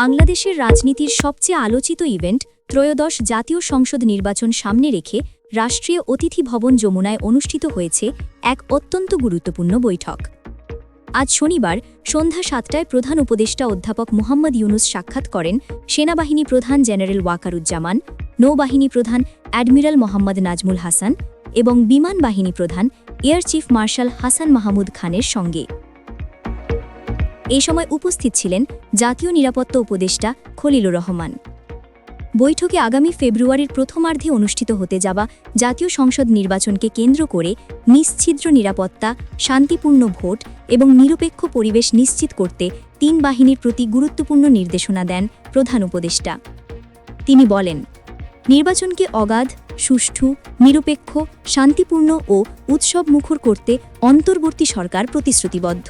বাংলাদেশের রাজনীতির সবচেয়ে আলোচিত ইভেন্ট ত্রয়োদশ জাতীয় সংসদ নির্বাচন সামনে রেখে রাষ্ট্রীয় অতিথি ভবন যমুনায় অনুষ্ঠিত হয়েছে এক অত্যন্ত গুরুত্বপূর্ণ বৈঠক। আজ শনিবার সন্ধ্যা সাতটায় প্রধান উপদেষ্টা অধ্যাপক মোহাম্মদ ইউনুস সাক্ষাৎ করেন সেনাবাহিনী প্রধান জেনারেল ওয়াকারুজ্জামান, নৌবাহিনী প্রধান অ্যাডমিরাল মোহাম্মদ নাজমুল হাসান এবং বিমান বাহিনী প্রধান air chief marshal Hasan Mahmud খানের সঙ্গে। এই সময় উপস্থিত ছিলেন জাতীয় নিরাপত্তা উপদেষ্টা খলিলুর রহমান। বৈঠকে আগামী ফেব্রুয়ারির প্রথমার্ধে অনুষ্ঠিত হতে যাওয়া জাতীয় সংসদ নির্বাচনকে কেন্দ্র করে নিশ্ছিদ্র নিরাপত্তা, শান্তিপূর্ণ ভোট এবং নিরপেক্ষ পরিবেশ নিশ্চিত করতে তিন বাহিনীর প্রতি গুরুত্বপূর্ণ নির্দেশনা দেন প্রধান উপদেষ্টা। তিনি বলেন, নির্বাচনকে অগাধ, সুষ্ঠু, নিরপেক্ষ, শান্তিপূর্ণ ও উৎসবমুখর করতে অন্তর্বর্তী সরকার প্রতিশ্রুতিবদ্ধ।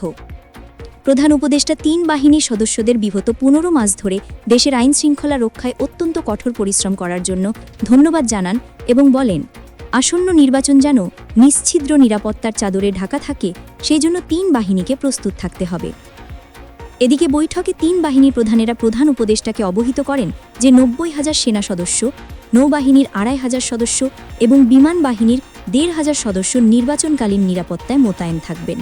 প্রধান উপদেষ্টা তিন বাহিনীর সদস্যদের বিগত পনেরো মাস ধরে দেশের আইন শৃঙ্খলা রক্ষায় অত্যন্ত কঠোর পরিশ্রম করার জন্য ধন্যবাদ জানান এবং বলেন, আসন্ন নির্বাচন যেন নিশ্ছিদ্র নিরাপত্তার চাদরে ঢাকা থাকে সেই জন্য তিন বাহিনীকে প্রস্তুত থাকতে হবে। এদিকে বৈঠকে তিন বাহিনীর প্রধানেরা প্রধান উপদেষ্টাকে অবহিত করেন যে নব্বই হাজার সেনা সদস্য, নৌবাহিনীর আড়াই হাজার সদস্য এবং বিমান বাহিনীর দেড় হাজার সদস্য নির্বাচনকালীন নিরাপত্তায় মোতায়েন থাকবেন।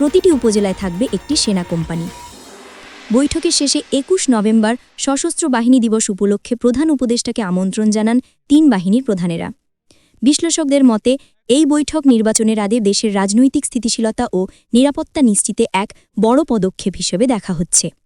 প্রতিটি উপজেলায় থাকবে একটি সেনা কোম্পানি। বৈঠকের শেষে একুশ নভেম্বর সশস্ত্র বাহিনী দিবস উপলক্ষে প্রধান উপদেষ্টাকে আমন্ত্রণ জানান তিন বাহিনীর প্রধানেরা। বিশ্লেষকদের মতে, এই বৈঠক নির্বাচনের আগে দেশের রাজনৈতিক স্থিতিশীলতা ও নিরাপত্তা নিশ্চিতে এক বড় পদক্ষেপ হিসেবে দেখা হচ্ছে।